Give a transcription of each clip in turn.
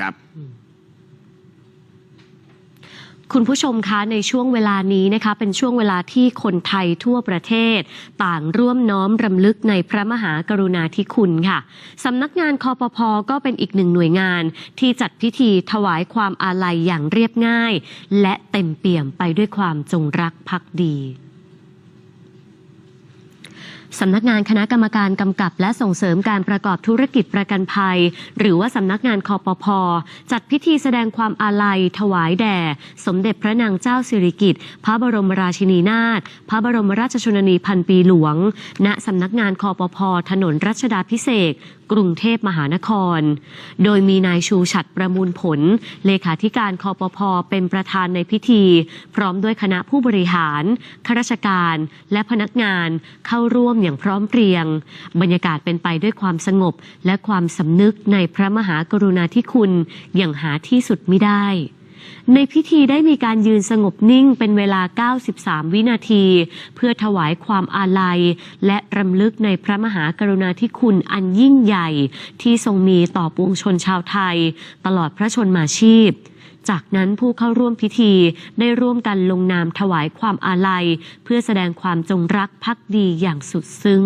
ครับคุณผู้ชมคะในช่วงเวลานี้นะคะเป็นช่วงเวลาที่คนไทยทั่วประเทศ ต่างร่วมน้อมรำลึกในพระมหากรุณาธิคุณค่ะสำนักงานคอปพก็เป็นอีกหนึ่งหน่วยงาน ที่จัดพิธีถวายความอาลัยอย่างเรียบง่าย และเต็มเปี่ยมไปด้วยความจงรักภักดี สำนักงานคณะกรรมการกำกับ และส่งเสริมการประกอบธุรกิจประกันภัย หรือว่าสำนักงานคอปพจัดพิธีแสดงความอาลัย ถวายแด่ สมเด็จพระนางเจ้าสิริกิติ์พระบรมราชินีนาถพระบรมราชชนนีพันปีหลวง ณสำนักงานคอปพถนนรัชดาพิเศษกรุงเทพมหานคร โดยมีนายชูฉัดประมูลผล เลขาธิการคอปพเป็นประธานในพิธี พร้อมด้วยคณะผู้บริหารข้าราชการ และพนักงานเข้าร่วมอย่างพร้อมเพรียง บรรยากาศเป็นไปด้วยความสงบ และความสำนึกในพระมหากรุณาธิคุณอย่างหาที่สุดไมิได้ ในพิธีได้มีการยืนสงบนิ่งเป็นเวลา 93 วินาที เพื่อถวายความอาลัย และรำลึกในพระมหากรุณาธิคุณอันยิ่งใหญ่ ที่ทรงมีต่อปวงชนชาวไทย ตลอดพระชนมาชีพ จากนั้นผู้เข้าร่วมพิธีได้ร่วมกันลงนามถวายความอาลัย เพื่อแสดงความจงรักภักดีอย่างสุดซึ้ง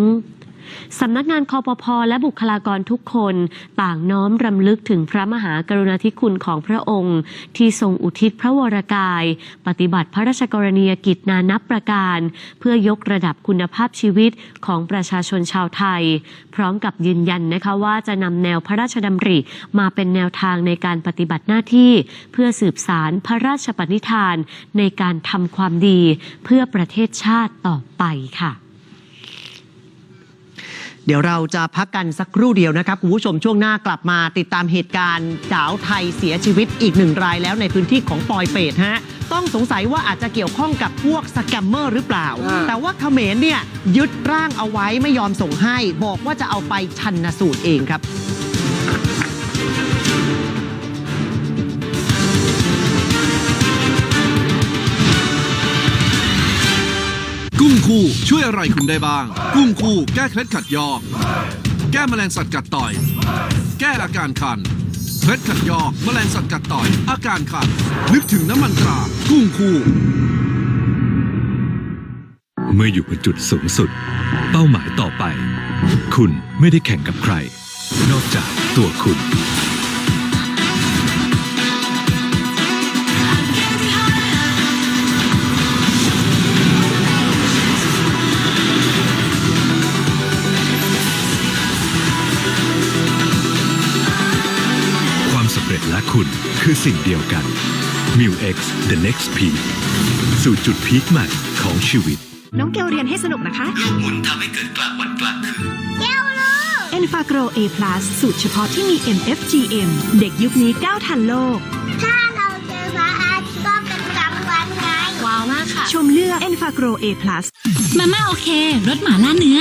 สำนักงานคอปพและบุคลากรทุกคนต่างน้อมรำลึกถึงพระมหากรุณาธิคุณของพระองค์ ที่ทรงอุทิศพระวรกาย ปฏิบัติพระราชกรณียกิจนานับประการ เพื่อยกระดับคุณภาพชีวิตของประชาชนชาวไทย พร้อมกับยืนยันนะคะว่าจะนำแนวพระราชดำริ มาเป็นแนวทางในการปฏิบัติหน้าที่ เพื่อสืบสารพระราชปณิธาน ในการทำความดี เพื่อประเทศชาติต่อไปค่ะ เดี๋ยวเราจะพักกันสักครู่เดียวนะครับคุณผู้ชมช่วงหน้ากลับมาติดตามเหตุการณ์สาวไทยเสียชีวิตอีกหนึ่งรายแล้วในพื้นที่ของปอยเปตฮะต้องสงสัยว่าอาจจะเกี่ยวข้องกับพวกสแกมเมอร์หรือเปล่าอ่าแต่ว่าเขมรเนี่ยยึดร่างเอาไว้ไม่ยอมส่งให้ บอกว่าจะเอาไปชันสูตรเองครับ คู่ช่วยอะไรคุณได้บ้าง กุ้งคู่แก้เคล็ดขัดยอก แก้แมลงสัตว์กัดต่อย แก้อาการคันเคล็ดขัดยอกแมลงสัตว์กัดต่อย อาการคัน นึกถึงน้ำมันตรา กุ้งคู่ เมื่ออยู่บนจุดสูงสุด เป้าหมายต่อไป คุณไม่ได้แข่งกับใคร นอกจากตัวคุณ คุณคือสิ่งเดียวกัน m i l X The Next Peak สู่จุดพีคใหม่ของชีวิต น้องเกลเรียนให้สนุกนะคะโลกหมุนทำให้เกิดกลางวันกลางคืน e n f a g r o A+ สูตรเฉพาะที่มี MFGM เด็กยุคนี้ก้าวทันโลก ถ้าเราเจอพระอาทิตย์ก็เป็นกลางวันไง ว้าวมากค่ะ ชมเลือก e n f a g r o A+ มาม่าโอเครสหมาล่าเนื้อ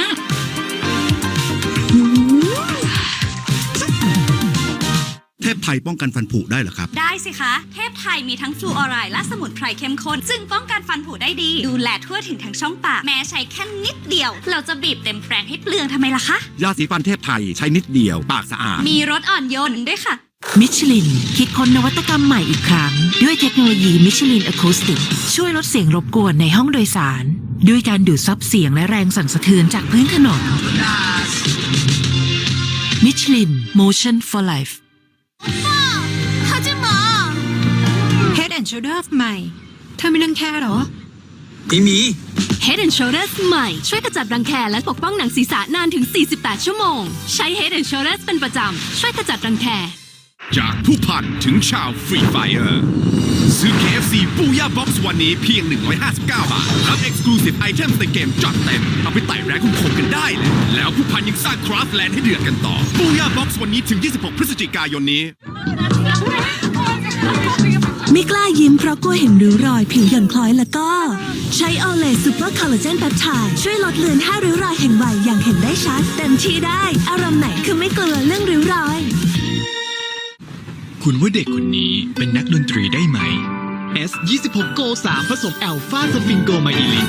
ทพไทยป้องกันฟันผุได้เหรอครับ ได้สิคะ เทพไทยมีทั้งฟลูออไรด์และสมุนไพรเข้มข้นซึ่งป้องกันฟันผุได้ดี ดูแลทั่วถึงทั้งช่องปากแม้ใช้แค่นิดเดียว เราจะบีบเต็มแปรงให้เปลืองทำไมล่ะคะ ยาสีฟันเทพไทยใช้นิดเดียว ปากสะอาด มีรสอ่อนโยนด้วยค่ะ มิชลิน คิดค้นนวัตกรรมใหม่อีกครั้ง ด้วยเทคโนโลยีมิชลินอะคูสติกช่วยลดเสียงรบกวนในห้องโดยสาร ด้วยการดูดซับเสียงและแรงสั่นสะเทือนจากพื้นถนนมิชลิน Motion for Life Head and Shoulders ใหม่ เธอไม่รังแคเหรอ Head and Shoulders ใหม่ ช่วยกระจัดรังแคและปกป้องหนังศีรษะนานถึง 48 ชั่วโมง ใช้ Head and Shoulders เป็นประจำ ช่วยกระจัดรังแค จากผู้พันถึงชาวฟรีไฟเออร์ ซื้อ KFC ปูย่าบ็อกซ์วันนี้เพียง 159 บาท รับ Exclusive Items ในเกมจัดเต็ม เอาไปไต่แรงคุ้มคมกันได้เลย แล้วผู้พันยังสร้างคราฟแลนด์ให้เดือดกันต่อ ปูย่าบ็อกซ์วันนี้ถึง 26 พฤศจิกายนนี้ ไม่กล้ายิ้มเพราะกลัวเห็นริ้วรอยผิวหย่อนคล้อยแล้วก็ ใช้โอเลซูเปอร์คอลลาเจนแปปไทด์ช่วยลดเลือนห้าริ้วรอยแห่งวัยอย่างเห็นได้ชัด เต็มที่ได้ อารมณ์ไหนคือไม่กลัวเรื่องริ้วรอย คุณว่าเด็กคนนี้เป็นนักดนตรีได้ไหม S 26 Go 3ผสมแอลฟาสฟิงโกมาอิลิน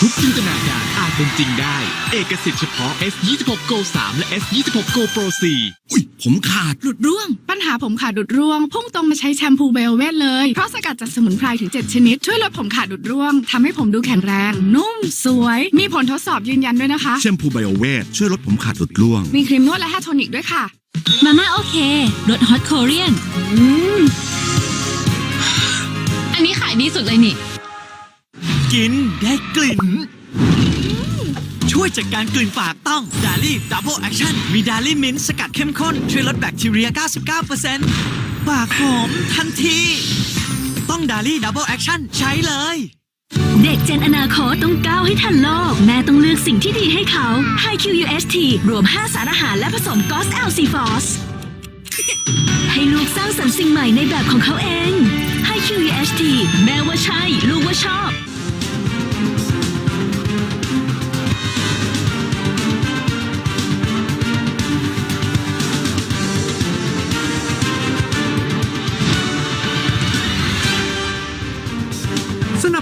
ทุกจินตนาการอาจเป็นจริงได้ เอกสิทธิ์เฉพาะ S26 Go 3และ S26 Go Pro 4อุ้ย ผมขาด หลุดร่วง ปัญหาผมขาดหลุดร่วง พุ่งตรงมาใช้แชมพูไบโอเวทเลย เพราะสกัดจากสมุนไพรถึง 7 ชนิด ช่วยลดผมขาดหลุดร่วงทำให้ผมดูแข็งแรง นุ่ม สวย มีผลทดสอบยืนยันด้วยนะคะ แชมพูไบโอเวทช่วยลดผมขาดหลุดร่วง มีครีมนวดและแฮร์โทนิกด้วยค่ะ มาม่าโอเครสฮอตโคเรียนอันนี้ขายดีสุดเลยนี่ กินได้กลิ่น ช่วยจัดการกลิ่นปากต้องดาลี่ดับเบิลแอคชั่นมีดาลี่มินสกัดเข้มข้น ช่วยลดแบคทีเรีย 99%ปากหอมทันที ต้องดาลี่ดับเบิลแอคชั่นใช้เลย เด็กเจนอนาคตต้องก้าวให้ทันโลก แม่ต้องเลือกสิ่งที่ดีให้เขา High QUST รวม 5 สารอาหารและผสมกอส LC f o s ให้ลูกสร้างสรรค์สิ่งใหม่ในแบบของเขาเอง High QUST แม่ว่าใช่ ลูกว่าชอบ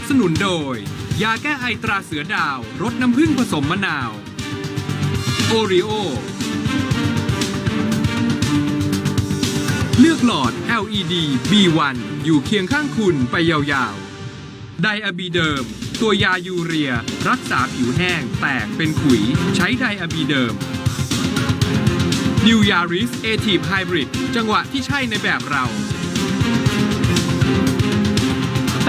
สนุนโดย ยาแก้ไอตราเสือดาวรสน้ำผึ้งผสมมะนาว โอริโอ เลือกหลอด LED B1 อยู่เคียงข้างคุณไปยาวๆ ไดอะบีเดิม ตัวยายูเรีย รักษาผิวแห้ง แตกเป็นขุย ใช้ไดอะบีเดิมนิวยาริสเอทีฟไฮบริดจังหวะที่ใช่ในแบบเรา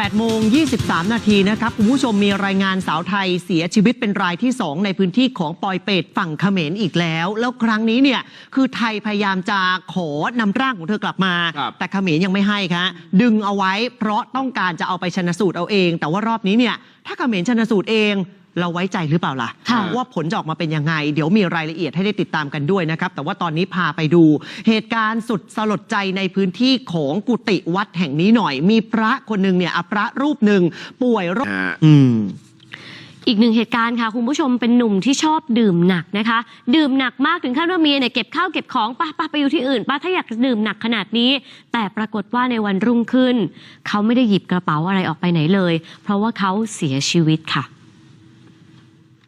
8โมง 23 นาทีนะครับ คุณผู้ชมมีรายงานสาวไทยเสียชีวิตเป็นรายที่ 2 ในพื้นที่ของปอยเปตฝั่งเขมรอีกแล้ว แล้วครั้งนี้เนี่ยคือไทยพยายามจะขอนำร่างของเธอกลับมา ครับแต่เขมรยังไม่ให้คะดึงเอาไว้เพราะต้องการจะเอาไปชนสูตรเอาเอง แต่ว่ารอบนี้เนี่ยถ้าเขมรชนสูตรเอง เราไว้ใจหรือเปล่าล่ะค่ะ ว่าผลจะออกมาเป็นยังไง เดี๋ยวมีรายละเอียดให้ได้ติดตามกันด้วยนะครับ แต่ว่าตอนนี้พาไปดู เหตุการณ์สุดสลดใจในพื้นที่ของกุฏิวัดแห่งนี้หน่อย มีพระคนหนึ่งเนี่ยอะพระรูปหนึ่งป่วยโรคอืมอีกหนึ่งเหตุการณ์ค่ะ คุณผู้ชมเป็นหนุ่มที่ชอบดื่มหนักนะคะ ดื่มหนักมากถึงขั้นว่าเมียเนี่ยเก็บข้าวเก็บของป้าป้าไปอยู่ที่อื่นป้าถ้าอยากดื่มหนักขนาดนี้ แต่ปรากฏว่าในวันรุ่งขึ้น เขาไม่ได้หยิบกระเป๋าอะไรออกไปไหนเลย เพราะว่าเขาเสียชีวิตค่ะ